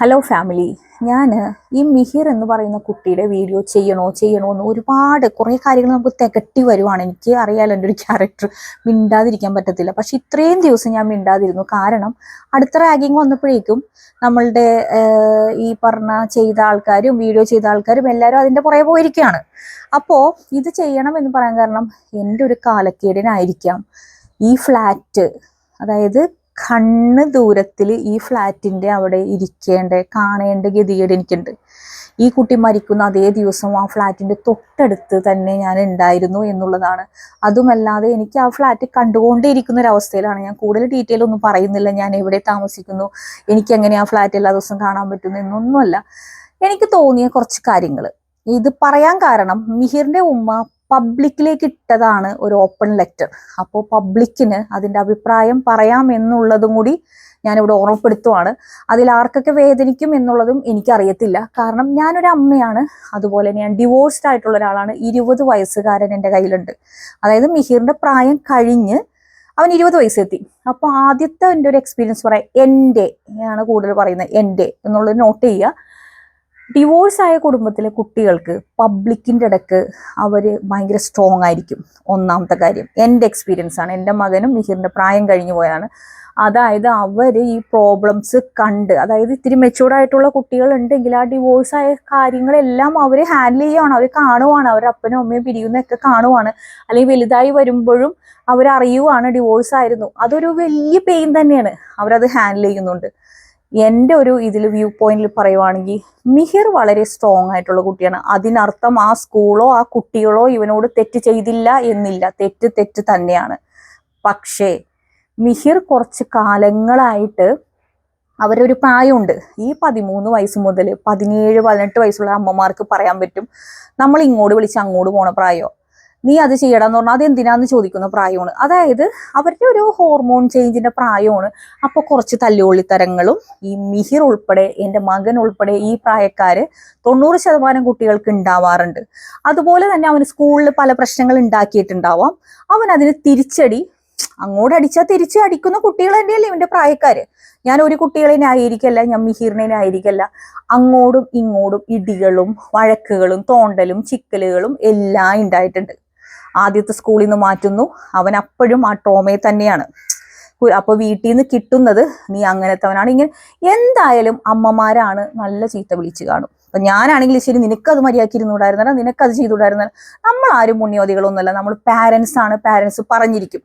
Hello family ഞാൻ ഈ മിഹിർ എന്ന് പറയുന്ന കുട്ടിയുടെ വീഡിയോ ചെയ്യണോ ചെയ്യണോ എന്ന് ഒരുപാട് കുറേ കാര്യങ്ങൾ നമുക്ക് തികട്ടി വരുവാണ്. എനിക്ക് അറിയാലോ എന്റെ ഒരു ക്യാരക്ടർ മിണ്ടാതിരിക്കാൻ പറ്റത്തില്ല. പക്ഷെ ഇത്രയും ദിവസം ഞാൻ മിണ്ടാതിരുന്നു. കാരണം അടുത്ത റാഗിങ് വന്നപ്പോഴേക്കും നമ്മളുടെ ഈ പറഞ്ഞ ചെയ്ത ആൾക്കാരും വീഡിയോ ചെയ്ത ആൾക്കാരും എല്ലാവരും അതിന്റെ പുറകെ പോയിരിക്കുകയാണ്. അപ്പോൾ ഇത് ചെയ്യണം എന്ന് പറയാൻ കാരണം എന്റെ ഒരു കാലക്കേടിനായിരിക്കാം ഈ ഫ്ലാറ്റ് അതായത് കണ്ണ് ദൂരത്തിൽ ഈ ഫ്ലാറ്റിന്റെ അവിടെ ഇരിക്കേണ്ട കാണേണ്ട ഗതികേട് എനിക്കുണ്ട്. ഈ കുട്ടി മരിക്കുന്ന അതേ ദിവസം ആ ഫ്ലാറ്റിന്റെ തൊട്ടടുത്ത് തന്നെ ഞാൻ ഉണ്ടായിരുന്നു എന്നുള്ളതാണ്. അതുമല്ലാതെ എനിക്ക് ആ ഫ്ലാറ്റ് കണ്ടുകൊണ്ടേയിരിക്കുന്ന ഇരിക്കുന്ന അവസ്ഥയിലാണ് ഞാൻ കൂടുതൽ ഡീറ്റെയിൽ ഒന്നും പറയുന്നില്ല. ഞാൻ എവിടെ താമസിക്കുന്നു എനിക്ക് എങ്ങനെ ആ ഫ്ലാറ്റ് എല്ലാ ദിവസവും കാണാൻ പറ്റുന്നു എന്നൊന്നുമല്ല. എനിക്ക് തോന്നിയ കുറച്ച് കാര്യങ്ങൾ ഇത് പറയാൻ കാരണം മിഹിറിന്റെ ഉമ്മ പബ്ലിക്കിലേക്ക് ഇട്ടതാണ് ഒരു ഓപ്പൺ ലെറ്റർ അപ്പോൾ പബ്ലിക്കിന് അതിന്റെ അഭിപ്രായം പറയാം എന്നുള്ളതും കൂടി ഞാനിവിടെ ഓർമ്മപ്പെടുത്തുവാണ്. അതിൽ ആർക്കൊക്കെ വേദനിക്കും എന്നുള്ളതും എനിക്കറിയത്തില്ല. കാരണം ഞാനൊരു അമ്മയാണ്. അതുപോലെ ഞാൻ ഡിവോഴ്സ്ഡ് ആയിട്ടുള്ള ഒരാളാണ്. ഇരുപത് വയസ്സുകാരൻ എന്റെ കയ്യിലുണ്ട്. അതായത് മിഹിറിന്റെ പ്രായം കഴിഞ്ഞ് അവൻ ഇരുപത് വയസ്സെത്തി. അപ്പോൾ ആദ്യത്തെ എന്റെ ഒരു എക്സ്പീരിയൻസ് പറയാം എന്റെ ആണ് കൂടുതൽ പറയുന്നത് എന്റെ എന്നുള്ളത് നോട്ട് ചെയ്യുക. ഡിവോഴ്സ് ആയ കുടുംബത്തിലെ കുട്ടികൾക്ക് പബ്ലിക്കിന്റെ ഇടയ്ക്ക് അവർ ഭയങ്കര സ്ട്രോങ് ആയിരിക്കും. ഒന്നാമത്തെ കാര്യം എന്റെ എക്സ്പീരിയൻസ് ആണ്. എന്റെ മകനും മിഹിറിന്റെ പ്രായം കഴിഞ്ഞു പോയതാണ് അതായത് അവർ ഈ പ്രോബ്ലംസ് കണ്ട് അതായത് ഇത്തിരി മെച്ചൂർഡായിട്ടുള്ള കുട്ടികൾ ഉണ്ടെങ്കിൽ ആ ഡിവോഴ്സ് ആയ കാര്യങ്ങളെല്ലാം അവർ ഹാൻഡിൽ ചെയ്യുവാണ്. അവർ കാണുവാണ്. അവർ അപ്പനും അമ്മയും പിരിയുന്നൊക്കെ കാണുവാണ്. അല്ലെങ്കിൽ വലുതായി വരുമ്പോഴും അവരറിയുവാണ് ഡിവോഴ്സ് ആയിരുന്നു. അതൊരു വലിയ പെയിൻ തന്നെയാണ് അവരത് ഹാൻഡിൽ ചെയ്യുന്നുണ്ട്. എന്റെ ഒരു ഇതിൽ വ്യൂ പോയിന്റിൽ പറയുവാണെങ്കിൽ മിഹിർ വളരെ സ്ട്രോങ് ആയിട്ടുള്ള കുട്ടിയാണ്. അതിനർത്ഥം ആ സ്കൂളോ ആ കുട്ടികളോ ഇവനോട് തെറ്റ് ചെയ്തില്ല എന്നില്ല. തെറ്റ് തെറ്റ് തന്നെയാണ്. പക്ഷേ മിഹിർ കുറച്ച് കാലങ്ങളായിട്ട് അവരൊരു പ്രായമുണ്ട്. ഈ പതിമൂന്ന് വയസ്സ് മുതൽ പതിനേഴ് പതിനെട്ട് വയസ്സുള്ള അമ്മമാർക്ക് പറയാൻ പറ്റും നമ്മൾ ഇങ്ങോട്ട് വിളിച്ച് അങ്ങോട്ട് പോണ പ്രായോ നീ അത് ചെയ്യണമെന്ന് പറഞ്ഞാൽ അത് എന്തിനാന്ന് ചോദിക്കുന്ന പ്രായമാണ്. അതായത് അവരുടെ ഒരു ഹോർമോൺ ചേഞ്ചിന്റെ പ്രായമാണ്. അപ്പോൾ കുറച്ച് തല്ലുകൊള്ളിത്തരങ്ങളും ഈ മിഹിർ ഉൾപ്പെടെ എന്റെ മകൻ ഉൾപ്പെടെ ഈ പ്രായക്കാര് തൊണ്ണൂറ് ശതമാനം കുട്ടികൾക്ക് ഉണ്ടാവാറുണ്ട് അതുപോലെ തന്നെ അവന് സ്കൂളിൽ പല പ്രശ്നങ്ങൾ ഉണ്ടാക്കിയിട്ടുണ്ടാവാം അവൻ അതിന് തിരിച്ചടി അങ്ങോട്ട് അടിച്ചാൽ തിരിച്ച് അടിക്കുന്ന കുട്ടികൾ തന്നെയല്ലേ ഇവന്റെ പ്രായക്കാര്. ഞാൻ ഒരു കുട്ടികളെ ആയിരിക്കല്ല ഞാൻ മിഹിറിനെ ആയിരിക്കല്ല. അങ്ങോട്ടും ഇങ്ങോട്ടും ഇടികളും വഴക്കുകളും തോണ്ടലും ചിക്കലുകളും എല്ലാം ഉണ്ടായിട്ടുണ്ട് ആദ്യത്തെ സ്കൂളിൽ നിന്ന് മാറ്റുന്നു. അവൻ അപ്പോഴും ആ ട്രോമയിൽ തന്നെയാണ്. അപ്പോൾ അപ്പൊ വീട്ടിൽ നിന്ന് കിട്ടുന്നത് നീ അങ്ങനത്തവനാണ്. ഇങ്ങനെ എന്തായാലും അമ്മമാരാണ് നല്ല ചീത്ത വിളിച്ചു കാണും. അപ്പൊ ഞാനാണെങ്കിൽ ശരി നിനക്കത് നിനക്ക് നിനക്കത് ചെയ്തുകൂടായിരുന്നല്ല നമ്മൾ ആരും മുന്യോദികളൊന്നുമല്ല നമ്മൾ പാരൻസ് ആണ് പാരൻസ് പറഞ്ഞിരിക്കും.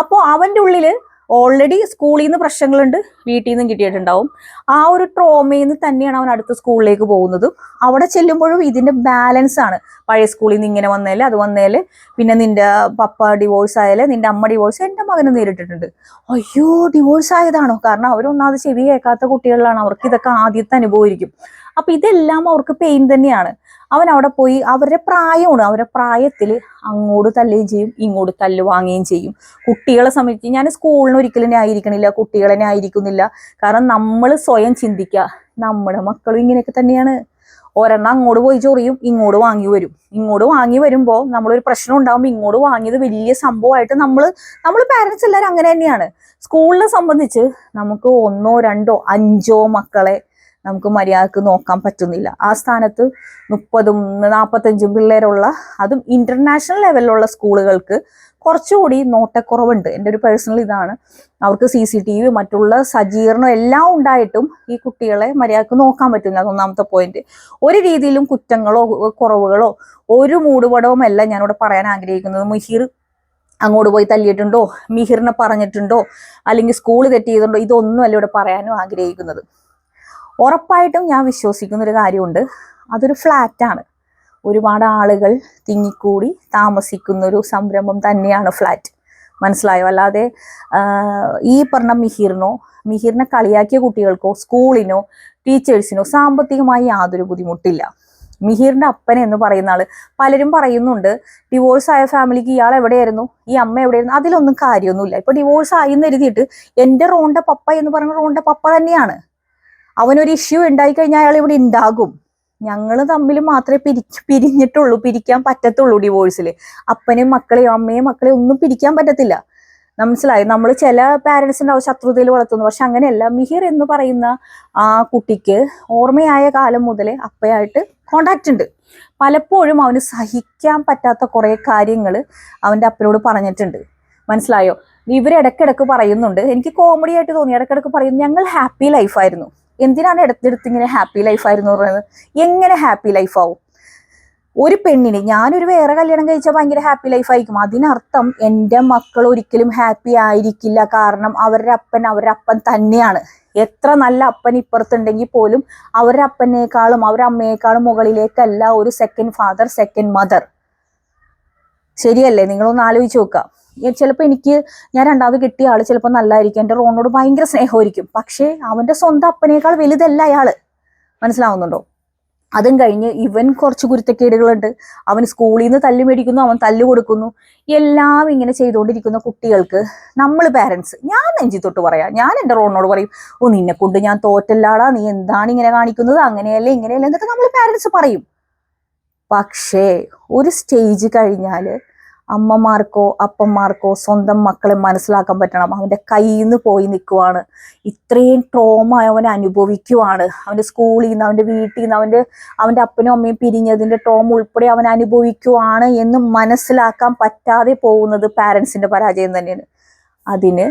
അപ്പോൾ അവന്റെ ഉള്ളിൽ ഓൾറെഡി സ്കൂളിൽ നിന്ന് പ്രശ്നങ്ങളുണ്ട് വീട്ടിൽ നിന്നും കിട്ടിയിട്ടുണ്ടാവും. ആ ഒരു ട്രോമയിൽ നിന്ന് തന്നെയാണ് അവൻ അടുത്ത സ്കൂളിലേക്ക് പോകുന്നത്. അവിടെ ചെല്ലുമ്പോഴും ഇതിന്റെ ബാലൻസ് ആണ്. പഴയ സ്കൂളിൽ നിന്ന് ഇങ്ങനെ വന്നേൽ അത് വന്നേൽ പിന്നെ നിന്റെ പപ്പ ഡിവോഴ്സ് ആയാലേ നിന്റെ അമ്മ ഡിവോഴ്സ് എന്റെ മകന് നേരിട്ടിട്ടുണ്ട്. അയ്യോ ഡിവോഴ്സ് ആയതാണോ? കാരണം അവരൊന്നാമത് ചെവി കേൾക്കാത്ത കുട്ടികളിലാണ്. അവർക്ക് ഇതൊക്കെ ആദ്യത്തെ അനുഭവമായിരിക്കും. അപ്പൊ ഇതെല്ലാം അവർക്ക് പെയിൻ തന്നെയാണ്. അവൻ അവിടെ പോയി അവരുടെ പ്രായമാണ്. അവരുടെ പ്രായത്തിൽ അങ്ങോട്ട് തല്ലുകയും ചെയ്യും ഇങ്ങോട്ട് തല്ല് വാങ്ങുകയും ചെയ്യും. കുട്ടികളെ സംബന്ധിച്ച് ഞാൻ സ്കൂളിന് ഒരിക്കലും ആയിരിക്കണില്ല കുട്ടികളെ ആയിരിക്കുന്നില്ല. കാരണം നമ്മൾ സ്വയം ചിന്തിക്കുക നമ്മുടെ മക്കളും ഇങ്ങനെയൊക്കെ തന്നെയാണ്. ഒരെണ്ണം അങ്ങോട്ട് പോയി ചൊറിയും ഇങ്ങോട്ട് വാങ്ങി വരും. ഇങ്ങോട്ട് വാങ്ങി വരുമ്പോൾ നമ്മളൊരു പ്രശ്നം ഉണ്ടാകുമ്പോൾ ഇങ്ങോട്ട് വാങ്ങിയത് വലിയ സംഭവമായിട്ട് നമ്മൾ നമ്മൾ പാരൻസ് എല്ലാവരും അങ്ങനെ തന്നെയാണ്. സ്കൂളിനെ സംബന്ധിച്ച് നമുക്ക് ഒന്നോ രണ്ടോ അഞ്ചോ മക്കളെ നമുക്ക് മര്യാദയ്ക്ക് നോക്കാൻ പറ്റുന്നില്ല. ആ സ്ഥാനത്ത് മുപ്പതും നാൽപ്പത്തഞ്ചും പിള്ളേരുള്ള അതും ഇന്റർനാഷണൽ ലെവലിലുള്ള സ്കൂളുകൾക്ക് കുറച്ചുകൂടി നോട്ടക്കുറവുണ്ട്. എന്റെ ഒരു പേഴ്സണൽ ഇതാണ്. അവർക്ക് സി സി ടി വി മറ്റുള്ള സജ്ജീകരണം എല്ലാം ഉണ്ടായിട്ടും ഈ കുട്ടികളെ മര്യാദയ്ക്ക് നോക്കാൻ പറ്റുന്നില്ല. ഒന്നാമത്തെ പോയിന്റ് ഒരു രീതിയിലും കുറ്റങ്ങളോ കുറവുകളോ ഒരു മൂടുപടവും അല്ല ഞാനിവിടെ പറയാൻ ആഗ്രഹിക്കുന്നത്. മുഹീർ അങ്ങോട്ട് പോയി തല്ലിയിട്ടുണ്ടോ? മിഹിറിനെ പറഞ്ഞിട്ടുണ്ടോ? അല്ലെങ്കിൽ സ്കൂൾ തെറ്റ് ചെയ്തിട്ടുണ്ടോ? ഇതൊന്നും അല്ല ഇവിടെ പറയാനും ആഗ്രഹിക്കുന്നത്. ഉറപ്പായിട്ടും ഞാൻ വിശ്വസിക്കുന്ന ഒരു കാര്യമുണ്ട്. അതൊരു ഫ്ലാറ്റാണ് ഒരുപാട് ആളുകൾ തിങ്ങിക്കൂടി താമസിക്കുന്ന ഒരു സംരംഭം തന്നെയാണ് ഫ്ലാറ്റ് മനസ്സിലായോ? അല്ലാതെ ഈ പറഞ്ഞ മിഹിറിനോ മിഹിറിനെ കളിയാക്കിയ കുട്ടികൾക്കോ സ്കൂളിനോ ടീച്ചേഴ്സിനോ സാമ്പത്തികമായി യാതൊരു ബുദ്ധിമുട്ടില്ല. മിഹിറിന്റെ അപ്പൻ എന്ന് പറയുന്ന ആൾ പലരും പറയുന്നുണ്ട് ഡിവോഴ്സ് ആയ ഫാമിലിക്ക് ഇയാൾ എവിടെയായിരുന്നു? ഈ അമ്മ എവിടെയായിരുന്നു? അതിലൊന്നും കാര്യമൊന്നുമില്ല. ഇപ്പൊ ഡിവോഴ്സ് ആയി എന്ന് എഴുതിയിട്ട് എന്റെ റോണിന്റെ പപ്പ എന്ന് പറയുന്ന റോണിന്റെ പപ്പ തന്നെയാണ്. അവനൊരു ഇഷ്യൂ ഉണ്ടായി കഴിഞ്ഞാൽ അയാൾ ഇവിടെ ഉണ്ടാകും ഞങ്ങൾ തമ്മിൽ മാത്രമേ പിരിച്ച് പിരിഞ്ഞിട്ടുള്ളൂ പിരിക്കാൻ പറ്റത്തുള്ളൂ ഡിവോഴ്സിൽ അപ്പനെയും മക്കളെയും അമ്മയും മക്കളെയും ഒന്നും പിരിക്കാൻ പറ്റത്തില്ല. മനസ്സിലായി? നമ്മൾ ചില പാരൻസിന്റെ ശത്രുതയിൽ വളർത്തുന്നു പക്ഷെ അങ്ങനെയല്ല. മിഹിർ എന്ന് പറയുന്ന ആ കുട്ടിക്ക് ഓർമ്മയായ കാലം മുതലേ അപ്പയായിട്ട് കോണ്ടാക്റ്റ് ഉണ്ട്. പലപ്പോഴും അവന് സഹിക്കാൻ പറ്റാത്ത കുറേ കാര്യങ്ങൾ അവന്റെ അപ്പനോട് പറഞ്ഞിട്ടുണ്ട്. മനസ്സിലായോ? ഇവർ ഇടയ്ക്കിടയ്ക്ക് പറയുന്നുണ്ട്. എനിക്ക് കോമഡി ആയിട്ട് തോന്നി. ഇടയ്ക്കിടയ്ക്ക് പറയുന്നു ഞങ്ങൾ ഹാപ്പി ലൈഫായിരുന്നു എന്തിനാണ് എടുത്തെടുത്ത് ഇങ്ങനെ ഹാപ്പി ലൈഫായിരുന്നു പറയുന്നത്? എങ്ങനെ ഹാപ്പി ലൈഫാവും ഒരു പെണ്ണിന് ഞാനൊരു വേറെ കല്യാണം കഴിച്ചാൽ ഭയങ്കര ഹാപ്പി ലൈഫ് ആയിരിക്കും. അതിനർത്ഥം എന്റെ മക്കൾ ഒരിക്കലും ഹാപ്പി ആയിരിക്കില്ല. കാരണം അവരുടെ അപ്പൻ അവരുടെ അപ്പൻ തന്നെയാണ്. എത്ര നല്ല അപ്പൻ ഇപ്പുറത്തുണ്ടെങ്കിൽ പോലും അവരുടെ അപ്പനേക്കാളും അവരുടെ അമ്മയേക്കാളും മുകളിലേക്കല്ല ഒരു സെക്കൻഡ് ഫാദർ സെക്കൻഡ് മദർ ശരിയല്ലേ? നിങ്ങളൊന്ന് ആലോചിച്ച് നോക്കുക. ചിലപ്പോൾ എനിക്ക് ഞാൻ രണ്ടാമത് കിട്ടിയ ആൾ ചിലപ്പോൾ നല്ലതായിരിക്കും എന്റെ റോണിനോട് ഭയങ്കര സ്നേഹമായിരിക്കും. പക്ഷേ അവന്റെ സ്വന്തം അപ്പനേക്കാൾ വലുതല്ല അയാൾ മനസ്സിലാവുന്നുണ്ടോ? അതും കഴിഞ്ഞ് ഇവൻ കുറച്ച് കുരുത്തക്കേടുകളുണ്ട്. അവൻ സ്കൂളിൽ നിന്ന് തല്ലു മേടിക്കുന്നു അവൻ തല്ലു കൊടുക്കുന്നു. എല്ലാം ഇങ്ങനെ ചെയ്തുകൊണ്ടിരിക്കുന്ന കുട്ടികൾക്ക് നമ്മൾ പാരൻസ് ഞാൻ നെഞ്ചി തൊട്ട് പറയാം. ഞാൻ എന്റെ റോണിനോട് പറയും ഓ നിന്നെ കൊണ്ട് ഞാൻ തോറ്റല്ലാടാ. നീ എന്താണ് ഇങ്ങനെ കാണിക്കുന്നത്? അങ്ങനെയല്ലേ ഇങ്ങനെയല്ലേ എന്നൊക്കെ നമ്മൾ പാരൻസ് പറയും. പക്ഷേ ഒരു സ്റ്റേജ് കഴിഞ്ഞാൽ അമ്മമാർക്കോ അപ്പന്മാർക്കോ സ്വന്തം മക്കളെ മനസ്സിലാക്കാൻ പറ്റണം. അവന്റെ കയ്യിൽ നിന്ന് പോയി നിൽക്കുവാണ് ഇത്രയും ട്രോമ അവൻ അനുഭവിക്കുവാണ്. അവന്റെ സ്കൂളിൽ നിന്ന് അവന്റെ വീട്ടിൽ നിന്ന് അവന്റെ അവന്റെ അപ്പനും അമ്മയും പിരിഞ്ഞതിന്റെ ട്രോമ ഉൾപ്പെടെ അവൻ അനുഭവിക്കുവാണ് എന്ന് മനസ്സിലാക്കാൻ പറ്റാതെ പോകുന്നത് പാരൻസിന്റെ പരാജയം തന്നെയാണ്. അതിന്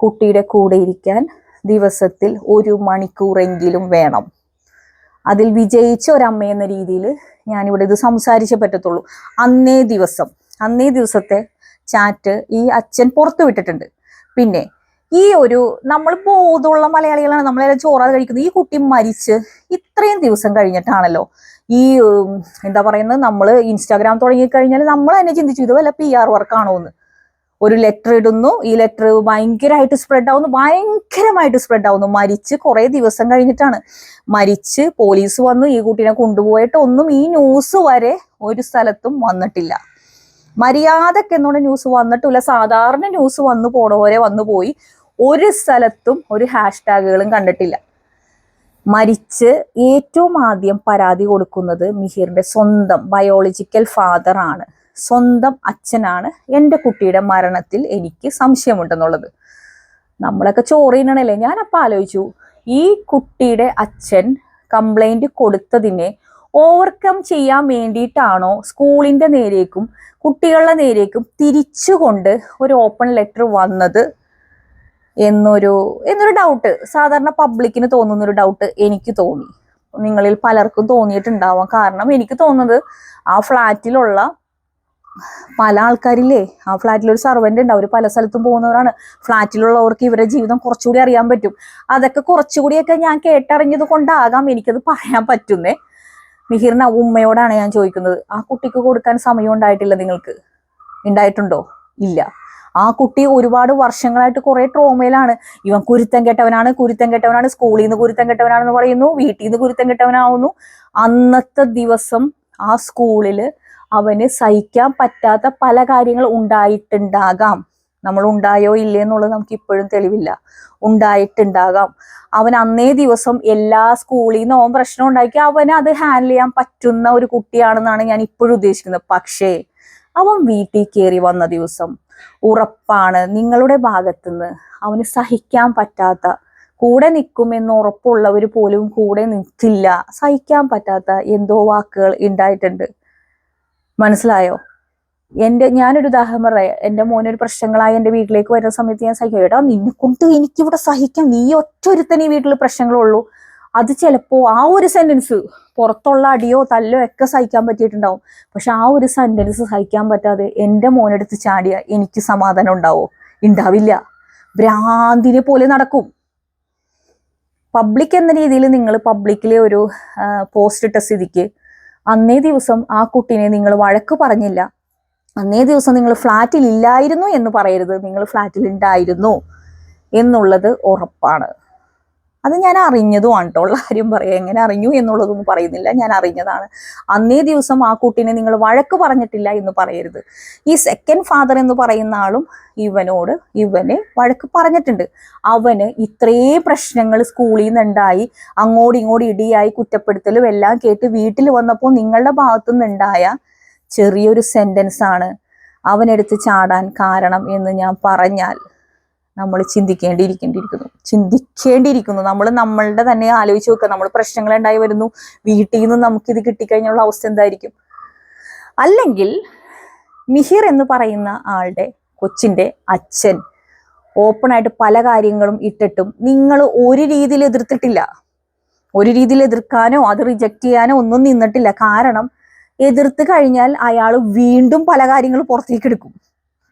കുട്ടിയുടെ കൂടെ ഇരിക്കാൻ ദിവസത്തിൽ ഒരു മണിക്കൂറെങ്കിലും വേണം. അതിൽ വിജയിച്ച ഒരമ്മ എന്ന രീതിയിൽ ഞാനിവിടെ ഇത് സംസാരിച്ചേ പറ്റത്തുള്ളൂ. അന്നേ ദിവസം അന്നേ ദിവസത്തെ ചാറ്റ് ഈ അച്ഛൻ പുറത്തു വിട്ടിട്ടുണ്ട്. പിന്നെ ഈ ഒരു നമ്മൾ ബോധമുള്ള മലയാളികളാണ്. നമ്മളെല്ലാം ചോറാതെ കഴിക്കുന്നത്. ഈ കുട്ടി മരിച്ച് ഇത്രയും ദിവസം കഴിഞ്ഞിട്ടാണല്ലോ ഈ എന്താ പറയുന്നത്? നമ്മൾ ഇൻസ്റ്റാഗ്രാം തുടങ്ങി കഴിഞ്ഞാൽ നമ്മൾ തന്നെ ചിന്തിച്ചു ഇത് വല്ല പി ആർ വർക്കാണോ എന്ന്. ഒരു ലെറ്റർ ഇടുന്നു. ഈ ലെറ്റർ ഭയങ്കരമായിട്ട് സ്പ്രെഡ് ആവുന്നു. ഭയങ്കരമായിട്ട് സ്പ്രെഡ് ആവുന്നു. മരിച്ച് കുറെ ദിവസം കഴിഞ്ഞിട്ടാണ്. മരിച്ച് പോലീസ് വന്നു. ഈ കുട്ടീനെ കൊണ്ടുപോയിട്ട് ഒന്നും ഈ ന്യൂസ് വരെ ഒരു സ്ഥലത്തും വന്നിട്ടില്ല. മര്യാദയ്ക്ക് എന്നോട് ന്യൂസ് വന്നിട്ടില്ല. സാധാരണ ന്യൂസ് വന്നു പോണവരെ വന്നു പോയി. ഒരു സ്ഥലത്തും ഒരു ഹാഷ്ടാഗുകളും കണ്ടിട്ടില്ല. മരിച്ച് ഏറ്റവും ആദ്യം പരാതി കൊടുക്കുന്നത് മിഹിറിന്റെ സ്വന്തം ബയോളജിക്കൽ ഫാദർ ആണ്. സ്വന്തം അച്ഛനാണ്. എന്റെ കുട്ടിയുടെ മരണത്തിൽ എനിക്ക് സംശയമുണ്ടെന്നുള്ളത്. നമ്മളൊക്കെ ചോറിനണല്ലേ അപ്പം ആലോചിച്ചു. ഈ കുട്ടിയുടെ അച്ഛൻ കംപ്ലൈന്റ് കൊടുത്തതിനെ ഓവർകം ചെയ്യാൻ വേണ്ടിയിട്ടാണോ സ്കൂളിന്റെ നേരേക്കും കുട്ടികളുടെ നേരേക്കും തിരിച്ചുകൊണ്ട് ഒരു ഓപ്പൺ ലെറ്റർ വന്നത് എന്നൊരു എന്നൊരു ഡൗട്ട് സാധാരണ പബ്ലിക്കിന് തോന്നുന്നൊരു ഡൗട്ട് എനിക്ക് തോന്നി. നിങ്ങളിൽ പലർക്കും തോന്നിയിട്ടുണ്ടാവാം. കാരണം എനിക്ക് തോന്നുന്നത് ആ ഫ്ലാറ്റിലുള്ള പല ആൾക്കാരില്ലേ ആ ഫ്ലാറ്റിൽ ഒരു സർവന്റ് ഉണ്ട്. അവർ പല സ്ഥലത്തും പോകുന്നവരാണ്. ഫ്ലാറ്റിലുള്ളവർക്ക് ഇവരുടെ ജീവിതം കുറച്ചുകൂടി അറിയാൻ പറ്റും. അതൊക്കെ കുറച്ചുകൂടിയൊക്കെ ഞാൻ കേട്ടറിഞ്ഞത് കൊണ്ടാകാം എനിക്കത് പറയാൻ പറ്റുന്നേ. മിഹിറിന് ഉമ്മയോടാണ് ഞാൻ ചോദിക്കുന്നത് ആ കുട്ടിക്ക് കൊടുക്കാൻ സമയം ഉണ്ടായിട്ടില്ല നിങ്ങൾക്ക്? ഉണ്ടായിട്ടുണ്ടോ? ഇല്ല. ആ കുട്ടി ഒരുപാട് വർഷങ്ങളായിട്ട് കുറെ ട്രോമയിലാണ് ഇവൻ കുരുത്തം കെട്ടവനാണ് കുരുത്തം കെട്ടവനാണ് സ്കൂളിൽ നിന്ന് കുരുത്തം കെട്ടവനാണെന്ന് പറയുന്നു വീട്ടിൽ നിന്ന് കുരുത്തം കെട്ടവനാവുന്നു. അന്നത്തെ ദിവസം ആ സ്കൂളിൽ അവന് സഹിക്കാൻ പറ്റാത്ത പല കാര്യങ്ങൾ ഉണ്ടായിട്ടുണ്ടാകാം. നമ്മൾ ഉണ്ടായോ ഇല്ലേ എന്നുള്ളത് നമുക്ക് ഇപ്പോഴും തെളിവില്ല. ഉണ്ടായിട്ടുണ്ടാകാം. അവൻ അന്നേ ദിവസം എല്ലാ സ്കൂളിൽ നിന്ന് ഓൻ പ്രശ്നം ഉണ്ടാക്കി അവന് അത് ഹാൻഡിൽ ചെയ്യാൻ പറ്റുന്ന ഒരു കുട്ടിയാണെന്നാണ് ഞാൻ ഇപ്പോഴും ഉദ്ദേശിക്കുന്നത്. പക്ഷേ അവൻ വീട്ടിൽ കയറി വന്ന ദിവസം ഉറപ്പാണ് നിങ്ങളുടെ ഭാഗത്തുനിന്ന് അവന് സഹിക്കാൻ പറ്റാത്ത കൂടെ നിൽക്കുമെന്ന് ഉറപ്പുള്ളവർ പോലും കൂടെ നിൽക്കില്ല. സഹിക്കാൻ പറ്റാത്ത എന്തോ വാക്കുകൾ ഉണ്ടായിട്ടുണ്ട്. മനസ്സിലായോ? എന്റെ ഞാനൊരു ഉദാഹരണം പറയാം. എന്റെ മോനൊരു പ്രശ്നങ്ങളായി എന്റെ വീട്ടിലേക്ക് വരുന്ന സമയത്ത് ഞാൻ സഹിക്കും. ഏട്ടാ നിന്നെ കൊണ്ട് എനിക്കിവിടെ സഹിക്കാം നീ ഒറ്റ ഒരുത്തന്നെ ഈ വീട്ടിൽ പ്രശ്നങ്ങളുള്ളൂ. അത് ചിലപ്പോ ആ ഒരു സെന്റൻസ് പുറത്തുള്ള അടിയോ തല്ലോ ഒക്കെ സഹിക്കാൻ പറ്റിയിട്ടുണ്ടാവും. പക്ഷെ ആ ഒരു സെന്റൻസ് സഹിക്കാൻ പറ്റാതെ എന്റെ മോനെടുത്ത് ചാടിയ എനിക്ക് സമാധാനം ഉണ്ടാവോ? ഉണ്ടാവില്ല ഭ്രാന്തിനെ പോലെ നടക്കും. പബ്ലിക് എന്ന രീതിയിൽ നിങ്ങൾ പബ്ലിക്കിലെ ഒരു പോസ്റ്റ് ഇട്ട സ്ഥിതിക്ക് അന്നേ ദിവസം ആ കുട്ടീനെ നിങ്ങൾ വഴക്ക് പറഞ്ഞില്ല. അന്നേ ദിവസം നിങ്ങൾ ഫ്ലാറ്റിൽ ഇല്ലായിരുന്നു എന്ന് പറയരുത്. നിങ്ങൾ ഫ്ലാറ്റിൽ ഉണ്ടായിരുന്നു എന്നുള്ളത് ഉറപ്പാണ്. അത് ഞാൻ അറിഞ്ഞതുമാണ് കേട്ടോ ഉള്ള കാര്യം പറയാം. എങ്ങനെ അറിഞ്ഞു എന്നുള്ളതൊന്നും പറയുന്നില്ല. ഞാൻ അറിഞ്ഞതാണ്. അന്നേ ദിവസം ആ കുട്ടീനെ നിങ്ങൾ വഴക്ക് പറഞ്ഞിട്ടില്ല എന്ന് പറയരുത്. ഈ സെക്കൻഡ് ഫാദർ എന്ന് പറയുന്ന ആളും ഇവനോട് ഇവനെ വഴക്ക് പറഞ്ഞിട്ടുണ്ട്. അവന് ഇത്രയും പ്രശ്നങ്ങൾ സ്കൂളിൽ നിന്നുണ്ടായി. അങ്ങോട്ടും ഇങ്ങോട്ടും ഇടിയായി കുറ്റപ്പെടുത്തലും എല്ലാം കേട്ട് വീട്ടിൽ വന്നപ്പോൾ നിങ്ങളുടെ ഭാഗത്തു നിന്നുണ്ടായ ചെറിയൊരു സെന്റൻസ് ആണ്. അവനെടുത്ത് ചാടാൻ കാരണം എന്ന് ഞാൻ പറഞ്ഞാൽ നമ്മൾ ചിന്തിക്കേണ്ടിയിരിക്കേണ്ടിയിരിക്കുന്നു. ചിന്തിക്കേണ്ടിയിരിക്കുന്നു. നമ്മൾ നമ്മളുടെ തന്നെ ആലോചിച്ച് നോക്കുക. നമ്മൾ പ്രശ്നങ്ങൾ ഉണ്ടായി വരുന്നു. വീട്ടിൽ നിന്ന് നമുക്കിത് കിട്ടിക്കഴിഞ്ഞുള്ള അവസ്ഥ എന്തായിരിക്കും? അല്ലെങ്കിൽ മിഹിർ എന്ന് പറയുന്ന ആളുടെ കൊച്ചിന്റെ അച്ഛൻ ഓപ്പണായിട്ട് പല കാര്യങ്ങളും ഇട്ടിട്ടും നിങ്ങൾ ഒരു രീതിയിൽ എതിർത്തിട്ടില്ല. ഒരു രീതിയിൽ എതിർക്കാനോ അത് റിജക്റ്റ് ചെയ്യാനോ ഒന്നും നിന്നിട്ടില്ല. കാരണം എതിർത്ത് കഴിഞ്ഞാൽ അയാൾ വീണ്ടും പല കാര്യങ്ങൾ പുറത്തേക്ക് എടുക്കും.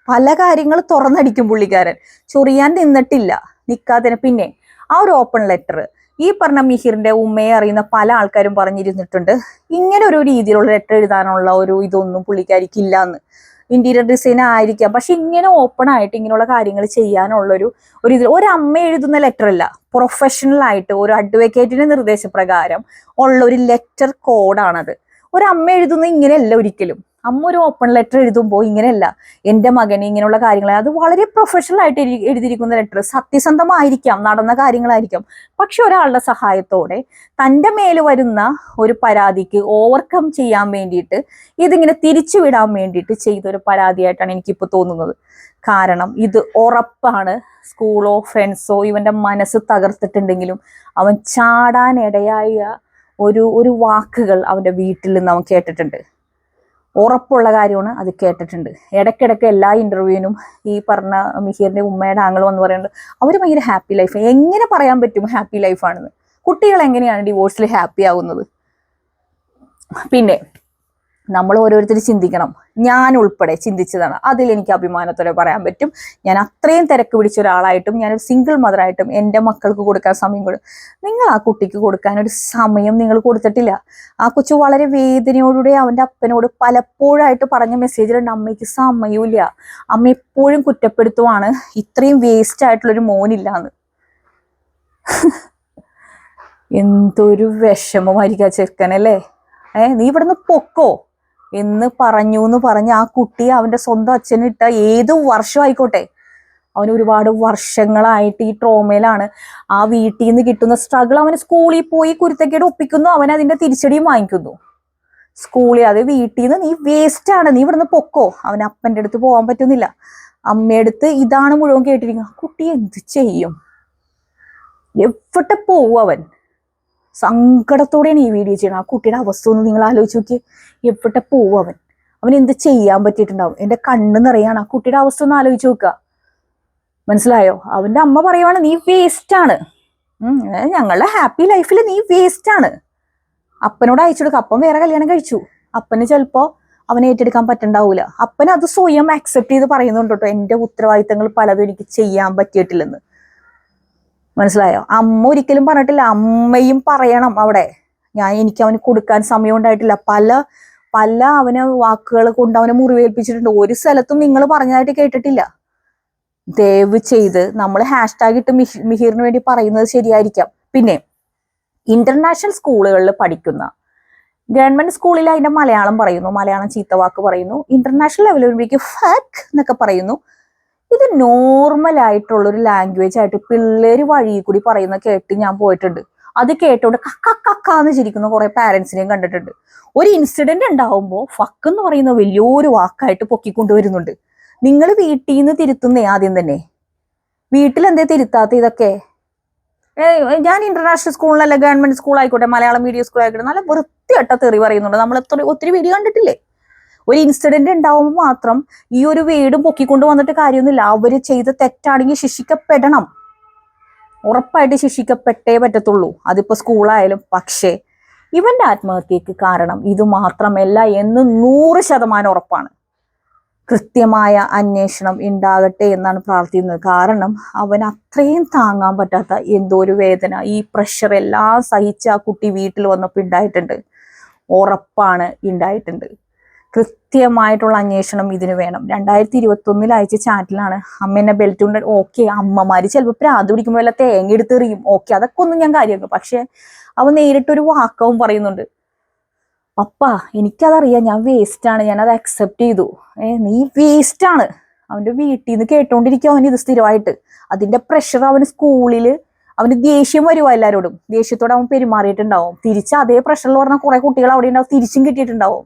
പല കാര്യങ്ങൾ തുറന്നടിക്കും പുള്ളിക്കാരൻ. ചൊറിയാൻ നിന്നിട്ടില്ല. നിൽക്കാതിന് പിന്നെ ആ ഒരു ഓപ്പൺ ലെറ്റർ ഈ പറഞ്ഞ മിഹിറിന്റെ ഉമ്മയെ അറിയുന്ന പല ആൾക്കാരും പറഞ്ഞിരുന്നിട്ടുണ്ട്. ഇങ്ങനെ ഒരു രീതിയിലുള്ള ലെറ്റർ എഴുതാനുള്ള ഒരു ഇതൊന്നും പുള്ളിക്കാരിക്കില്ല എന്ന് ഇന്റീരിയർ ഡിസൈൻ ആയിരിക്കാം. പക്ഷെ ഇങ്ങനെ ഓപ്പൺ ആയിട്ട് ഇങ്ങനെയുള്ള കാര്യങ്ങൾ ചെയ്യാനുള്ള ഒരു ഒരു ഇതിൽ ഒരു അമ്മ എഴുതുന്ന ലെറ്റർ അല്ല. പ്രൊഫഷണൽ ആയിട്ട് ഒരു അഡ്വക്കേറ്റിന്റെ നിർദ്ദേശപ്രകാരം ഉള്ള ഒരു ലെറ്റർ കോഡാണത് ഒരു അമ്മ എഴുതുന്നത് ഇങ്ങനെയല്ല ഒരിക്കലും. അമ്മ ഒരു ഓപ്പൺ ലെറ്റർ എഴുതുമ്പോൾ ഇങ്ങനെയല്ല. എന്റെ മകന് ഇങ്ങനെയുള്ള കാര്യങ്ങൾ അത് വളരെ പ്രൊഫഷണൽ ആയിട്ട് എഴുതി- എഴുതിയിരിക്കുന്ന ലെറ്റർ സത്യസന്ധമായിരിക്കാം നടന്ന കാര്യങ്ങളായിരിക്കാം. പക്ഷെ ഒരാളുടെ സഹായത്തോടെ തന്റെ മേൽ വരുന്ന ഒരു പരാതിക്ക് ഓവർകം ചെയ്യാൻ വേണ്ടിയിട്ട് ഇതിങ്ങനെ തിരിച്ചു വിടാൻ വേണ്ടിയിട്ട് ചെയ്തൊരു പരാതിയായിട്ടാണ് എനിക്കിപ്പോൾ തോന്നുന്നത്. കാരണം ഇത് ഉറപ്പാണ്. സ്കൂളോ ഫ്രണ്ട്സോ ഇവന്റെ മനസ്സ് തകർത്തിട്ടുണ്ടെങ്കിലും അവൻ ചാടാനിടയായ ഒരു ഒരു വാക്കുകൾ അവന്റെ വീട്ടിൽ നിന്ന് അവൻ കേട്ടിട്ടുണ്ട്. ഉറപ്പുള്ള കാര്യമാണ് അത് കേട്ടിട്ടുണ്ട്. ഇടയ്ക്കിടയ്ക്ക് എല്ലാ ഇന്റർവ്യൂവിനും ഈ പറഞ്ഞ മിഹിറിന്റെ ഉമ്മയുടെ ആങ്ങൾ എന്ന് പറയുന്നത് അവർ ഭയങ്കര ഹാപ്പി ലൈഫ് എങ്ങനെ പറയാൻ പറ്റും ഹാപ്പി ലൈഫാണെന്ന് കുട്ടികൾ എങ്ങനെയാണ് ഡിവോഴ്സിൽ ഹാപ്പി ആവുന്നത്? പിന്നെ നമ്മൾ ഓരോരുത്തർ ചിന്തിക്കണം. ഞാൻ ഉൾപ്പെടെ ചിന്തിച്ചതാണ്. അതിൽ എനിക്ക് അഭിമാനത്തോടെ പറയാൻ പറ്റും. ഞാൻ അത്രയും തിരക്ക് പിടിച്ച ഒരാളായിട്ടും ഞാനൊരു സിംഗിൾ മദറായിട്ടും എന്റെ മക്കൾക്ക് കൊടുക്കാൻ സമയം കൊടു നിങ്ങൾ ആ കുട്ടിക്ക് കൊടുക്കാൻ ഒരു സമയം നിങ്ങൾ കൊടുത്തിട്ടില്ല. ആ കൊച്ചു വളരെ വേദനയോടുകൂടി അവന്റെ അപ്പനോട് പലപ്പോഴായിട്ട് പറഞ്ഞ മെസ്സേജിലുണ്ട് അമ്മയ്ക്ക് സമയമില്ല. അമ്മ എപ്പോഴും കുറ്റപ്പെടുത്തുവാണ്. ഇത്രയും വേസ്റ്റ് ആയിട്ടുള്ളൊരു മോനില്ലാന്ന്. എന്തൊരു വിഷമമായിരിക്കും ആ ചെറുക്കനല്ലേ ഏ നീ ഇവിടുന്ന് പൊക്കോ? എന്ന് പറഞ്ഞു എന്ന് പറഞ്ഞ് ആ കുട്ടി അവന്റെ സ്വന്തം അച്ഛനിട്ട ഏത് വർഷം ആയിക്കോട്ടെ അവൻ ഒരുപാട് വർഷങ്ങളായിട്ട് ഈ ട്രോമയിലാണ് ആ വീട്ടിൽ നിന്ന് കിട്ടുന്ന സ്ട്രഗിൾ അവന് സ്കൂളിൽ പോയി കുരുത്തക്കേട് ഒപ്പിക്കുന്നു. അവൻ അതിന്റെ തിരിച്ചടിയും വാങ്ങിക്കുന്നു. സ്കൂളിൽ അത് വീട്ടിൽ നിന്ന് നീ വേസ്റ്റ് ആണ്. നീ ഇവിടുന്ന് പൊക്കോ. അവൻ അപ്പന്റെ അടുത്ത് പോകാൻ പറ്റുന്നില്ല. അമ്മയടുത്ത് ഇതാണ് മുഴുവൻ കേട്ടിരിക്കുന്നത്. കുട്ടി എന്ത് ചെയ്യും? എവിടെ പോവും അവൻ? സങ്കടത്തോടെയാണ് ഈ വീഡിയോ ചെയ്യണം ആ കുട്ടിയുടെ അവസ്ഥ ഒന്ന് നിങ്ങൾ ആലോചിച്ച് നോക്കി എവിടെ പോവും അവൻ? അവൻ എന്ത് ചെയ്യാൻ പറ്റിയിട്ടുണ്ടാവും? എന്റെ കണ്ണ് നിറയാണ്. ആ കുട്ടിയുടെ അവസ്ഥ ഒന്ന് ആലോചിച്ച് നോക്കുക. മനസ്സിലായോ? അവന്റെ അമ്മ പറയുവാണ് നീ വേസ്റ്റ് ആണ്. ഞങ്ങളുടെ ഹാപ്പി ലൈഫിൽ നീ വേസ്റ്റ് ആണ്. അപ്പനോട് അയച്ചു കൊടുക്കുക അപ്പം വേറെ കല്യാണം കഴിച്ചു. അപ്പന് ചിലപ്പോ അവനെ ഏറ്റെടുക്കാൻ പറ്റണ്ടാവൂല. അപ്പൻ അത് സ്വയം അക്സെപ്റ്റ് ചെയ്ത് പറയുന്നുണ്ട് കേട്ടോ എന്റെ ഉത്തരവാദിത്തങ്ങൾ പലതും എനിക്ക് ചെയ്യാൻ പറ്റിയിട്ടില്ലെന്ന്. മനസ്സിലായോ? അമ്മ ഒരിക്കലും പറഞ്ഞിട്ടില്ല അമ്മയും പറയണം അവിടെ. ഞാൻ എനിക്ക് അവന് കൊടുക്കാൻ സമയം ഉണ്ടായിട്ടില്ല. പല പല അവന് വാക്കുകൾ കൊണ്ട് അവനെ മുറിവേൽപ്പിച്ചിട്ടുണ്ട്. ഒരു സ്ഥലത്തും നിങ്ങൾ പറഞ്ഞതായിട്ട് കേട്ടിട്ടില്ല. ദയവ് ചെയ്ത് നമ്മൾ ഹാഷ്ടാഗ് ഇട്ട് മിഹി മിഹിറിന് വേണ്ടി പറയുന്നത് ശരിയായിരിക്കാം. പിന്നെ ഇന്റർനാഷണൽ സ്കൂളുകളിൽ പഠിക്കുന്ന ഗവൺമെന്റ് സ്കൂളിൽ അതിന്റെ മലയാളം പറയുന്നു. മലയാളം ചീത്തവാക്ക് പറയുന്നു. ഇന്റർനാഷണൽ ലെവലിൽ ഫക്ക് എന്നൊക്കെ പറയുന്നു. ഇത് നോർമൽ ആയിട്ടുള്ള ഒരു ലാംഗ്വേജ് ആയിട്ട് പിള്ളേര് വഴി കൂടി പറയുന്ന കേട്ട് ഞാൻ പോയിട്ടുണ്ട്. അത് കേട്ടോണ്ട് കക്ക കക്കാന്ന് ചിരിക്കുന്ന കുറെ പാരന്റ്സിനെയും കണ്ടിട്ടുണ്ട്. ഒരു ഇൻസിഡന്റ് ഉണ്ടാവുമ്പോൾ ഫക്ക് എന്ന് പറയുന്ന വലിയൊരു വാക്കായിട്ട് പൊക്കിക്കൊണ്ടുവരുന്നുണ്ട് നിങ്ങൾ വീട്ടിൽ നിന്ന് തിരുത്തുന്നേ ആദ്യം തന്നെ. വീട്ടിൽ എന്തേ തിരുത്താത്ത ഇതൊക്കെ? ഞാൻ ഇന്റർനാഷണൽ സ്കൂളിലല്ല ഗവൺമെന്റ് സ്കൂൾ ആയിക്കോട്ടെ മലയാളം മീഡിയം സ്കൂൾ ആയിക്കോട്ടെ നല്ല വൃത്തിയട്ട തെറി പറയുന്നുണ്ട്. നമ്മൾ ഒത്തിരി വീഡിയോ കണ്ടിട്ടില്ലേ? ഒരു ഇൻസിഡന്റ് ഉണ്ടാവുമ്പോൾ മാത്രം ഈ ഒരു വീട് പൊക്കിക്കൊണ്ട് വന്നിട്ട് കാര്യമൊന്നുമില്ല. അവർ ചെയ്ത തെറ്റാണെങ്കിൽ ശിക്ഷിക്കപ്പെടണം. ഉറപ്പായിട്ട് ശിക്ഷിക്കപ്പെട്ടേ പറ്റത്തുള്ളൂ. അതിപ്പോ സ്കൂളായാലും പക്ഷേ ഇവന്റെ ആത്മഹത്യക്ക് കാരണം ഇത് മാത്രമല്ല എന്ന് നൂറ് ശതമാനം ഉറപ്പാണ്. കൃത്യമായ അന്വേഷണം ഉണ്ടാകട്ടെ എന്നാണ് പ്രാർത്ഥിക്കുന്നത്. കാരണം അവൻ അത്രയും താങ്ങാൻ പറ്റാത്ത എന്തോ ഒരു വേദന. ഈ പ്രഷർ എല്ലാം സഹിച്ച് ആ കുട്ടി വീട്ടിൽ വന്നപ്പോൾ ഉണ്ടായിട്ടുണ്ട്. ഉറപ്പാണ് ഉണ്ടായിട്ടുണ്ട്. കൃത്യമായിട്ടുള്ള അന്വേഷണം ഇതിന് വേണം. രണ്ടായിരത്തി ഇരുപത്തി ഒന്നിൽ അയച്ച ചാറ്റിലാണ് അമ്മ എന്നെ ബെൽറ്റ് കൊണ്ട് ഓക്കെ അമ്മമാര് ചിലപ്പോൾ പ്രാന്ത് പിടിക്കുമ്പോൾ വല്ല തേങ്ങ എടുത്തെറിയും ഓക്കെ അതൊക്കെ ഒന്നും ഞാൻ കാര്യമാക്കും. പക്ഷെ അവൻ നേരിട്ടൊരു വാക്കവും പറയുന്നുണ്ട്. പപ്പ എനിക്കതറിയാം ഞാൻ വേസ്റ്റ് ആണ്. ഞാൻ അത് അക്സെപ്റ്റ് ചെയ്തു. ഏ നീ വേസ്റ്റ് ആണ്. അവന്റെ വീട്ടിൽ നിന്ന് കേട്ടോണ്ടിരിക്കും അവൻ ഇത് സ്ഥിരമായിട്ട്. അതിന്റെ പ്രഷർ അവന് സ്കൂളിൽ അവന് ദേഷ്യം വരുവാ എല്ലാവരോടും ദേഷ്യത്തോടെ അവൻ പെരുമാറിയിട്ടുണ്ടാവും. തിരിച്ച് അതേ പ്രഷറിൽ പറഞ്ഞാൽ കുറെ കുട്ടികൾ അവിടെ ഉണ്ടാവും തിരിച്ചും കിട്ടിയിട്ടുണ്ടാവും.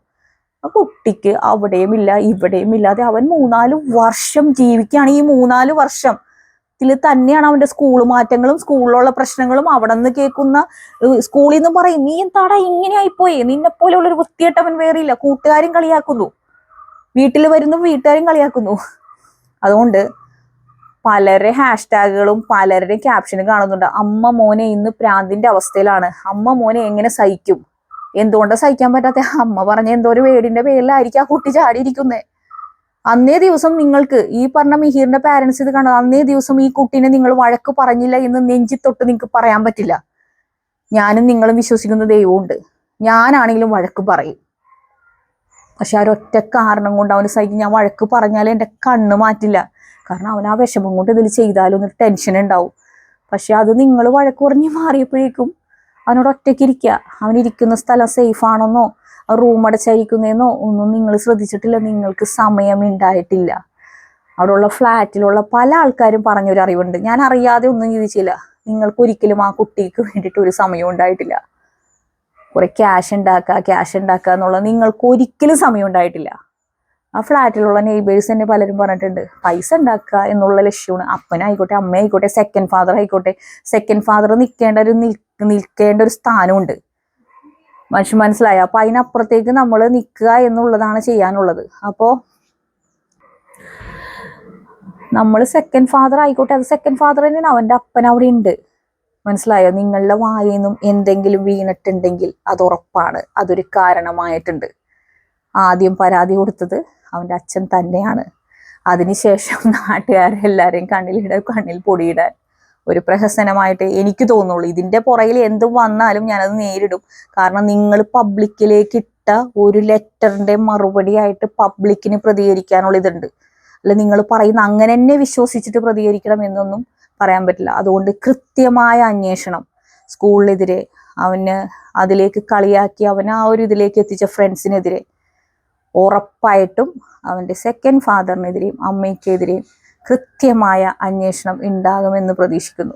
ആ കുട്ടിക്ക് അവിടെയും ഇല്ല ഇവിടെയും ഇല്ലാതെ അവൻ മൂന്നാൽ വർഷം ജീവിക്കുകയാണ്. ഈ മൂന്നാൽ വർഷം ത്തിൽ തന്നെയാണ് അവന്റെ സ്കൂൾ മാറ്റങ്ങളും സ്കൂളിലുള്ള പ്രശ്നങ്ങളും അവിടെ നിന്ന് കേൾക്കുന്ന സ്കൂളിൽ നിന്ന് പറയും നീ എന്താടാ ഇങ്ങനെ ആയിപ്പോയി? നിന്നെ പോലെയുള്ള ഒരു വൃത്തിയായിട്ടവൻ ഇല്ല. കൂട്ടുകാരും കളിയാക്കുന്നു. വീട്ടിൽ വരുന്നു വീട്ടുകാരും കളിയാക്കുന്നു. അതുകൊണ്ട് പലരെ ഹാഷ്ടാഗുകളും പലരുടെയും ക്യാപ്ഷനും കാണുന്നുണ്ട്. അമ്മ മോനെ ഇന്ന് പ്രാന്തിന്റെ അവസ്ഥയിലാണ്. അമ്മ മോനെ എങ്ങനെ സഹിക്കും? എന്തുകൊണ്ടാ സഹിക്കാൻ പറ്റാത്ത? അമ്മ പറഞ്ഞ എന്തോ ഒരു വേടിന്റെ പേരിലായിരിക്കും ആ കുട്ടി ചാടിയിരിക്കുന്നത് അന്നേ ദിവസം നിങ്ങൾക്ക് ഈ പറഞ്ഞ മിഹിറിന്റെ പാരന്റ്സ് ഇത് കണ്ടത് അന്നേ ദിവസം ഈ കുട്ടീനെ നിങ്ങൾ വഴക്ക് പറഞ്ഞില്ല എന്ന് നെഞ്ചി തൊട്ട് നിങ്ങൾക്ക് പറയാൻ പറ്റില്ല. ഞാനും നിങ്ങളും വിശ്വസിക്കുന്ന ദൈവമുണ്ട്. ഞാനാണെങ്കിലും വഴക്ക് പറയും. പക്ഷെ ആ ഒരൊറ്റ കാരണം കൊണ്ട് അവന് സഹിക്കും ഞാൻ വഴക്ക് പറഞ്ഞാൽ എന്റെ കണ്ണ് മാറ്റില്ല. കാരണം അവൻ ആ വിഷമം കൊണ്ട് ഇതിൽ ചെയ്താലും ഒരു ടെൻഷൻ ഉണ്ടാവും. പക്ഷെ അത് നിങ്ങൾ വഴക്ക് പറഞ്ഞ് മാറിയപ്പോഴേക്കും അവനോട് ഒറ്റയ്ക്ക് ഇരിക്കുക. അവനിരിക്കുന്ന സ്ഥലം സേഫ് ആണെന്നോ റൂം അടച്ചായിരിക്കുന്നതെന്നോ ഒന്നും നിങ്ങൾ ശ്രദ്ധിച്ചിട്ടില്ല. നിങ്ങൾക്ക് സമയം ഉണ്ടായിട്ടില്ല. അവിടെയുള്ള ഫ്ലാറ്റിലുള്ള പല ആൾക്കാരും പറഞ്ഞൊരു അറിവുണ്ട്. ഞാൻ അറിയാതെ ഒന്നും ചിന്തിച്ചില്ല നിങ്ങൾക്ക് ഒരിക്കലും ആ കുട്ടിക്ക് വേണ്ടിയിട്ട് ഒരു സമയം ഉണ്ടായിട്ടില്ല. കുറെ ക്യാഷ് ഉണ്ടാക്കുക ക്യാഷ് ഉണ്ടാക്കുക എന്നുള്ളത് നിങ്ങൾക്ക് ഒരിക്കലും സമയം ഉണ്ടായിട്ടില്ല. ആ ഫ്ലാറ്റിലുള്ള നെയ്ബേഴ്സ് തന്നെ പലരും പറഞ്ഞിട്ടുണ്ട് പൈസ ഉണ്ടാക്കുക എന്നുള്ള ലക്ഷ്യമാണ്. അപ്പനായിക്കോട്ടെ അമ്മയായിക്കോട്ടെ സെക്കൻഡ് ഫാദർ ആയിക്കോട്ടെ സെക്കൻഡ് ഫാദർ നിൽക്കേണ്ട ഒരു നിൽ- നിൽക്കേണ്ട ഒരു സ്ഥാനമുണ്ട്. മനുഷ്യൻ മനസ്സിലായ. അപ്പൊ അതിനപ്പുറത്തേക്ക് നമ്മൾ നിൽക്കുക എന്നുള്ളതാണ് ചെയ്യാനുള്ളത്. അപ്പോ നമ്മൾ സെക്കൻഡ് ഫാദർ ആയിക്കോട്ടെ അത് സെക്കൻഡ് ഫാദർ തന്നെയാണ്. അവന്റെ അപ്പൻ അവിടെ ഉണ്ട്. മനസ്സിലായോ? നിങ്ങളുടെ വായിൽ നിന്നും എന്തെങ്കിലും വീണിട്ടുണ്ടെങ്കിൽ അത് ഉറപ്പാണ്. അതൊരു കാരണമായിട്ടുണ്ട്. ആദ്യം പരാതി കൊടുത്തത് അവന്റെ അച്ഛൻ തന്നെയാണ്. അതിനുശേഷം നാട്ടുകാരെല്ലാവരെയും കണ്ണിലിടാൻ കണ്ണിൽ പൊടിയിടാൻ ഒരു പ്രഹസനമായിട്ട് എനിക്ക് തോന്നുള്ളൂ. ഇതിന്റെ പുറകിൽ എന്ത് വന്നാലും ഞാനത് നേരിടും. കാരണം നിങ്ങൾ പബ്ലിക്കിലേക്ക് ഇട്ട ഒരു ലെറ്ററിന്റെ മറുപടി ആയിട്ട് പബ്ലിക്കിന് പ്രതികരിക്കാനുള്ള ഇതുണ്ട്. അല്ല നിങ്ങൾ പറയുന്ന അങ്ങനെ തന്നെ വിശ്വസിച്ചിട്ട് പ്രതികരിക്കണം എന്നൊന്നും പറയാൻ പറ്റില്ല. അതുകൊണ്ട് കൃത്യമായ അന്വേഷണം. സ്കൂളിനെതിരെ അവന് അതിലേക്ക് കളിയാക്കി അവനെ ആ ഒരു ഇതിലേക്ക് എത്തിച്ച ഫ്രണ്ട്സിനെതിരെ ഉറപ്പായിട്ടും അവന്റെ സെക്കൻഡ് ഫാദറിനെതിരെയും അമ്മയ്ക്കെതിരെയും കൃത്യമായ അന്വേഷണം ഉണ്ടാകുമെന്ന് പ്രതീക്ഷിക്കുന്നു.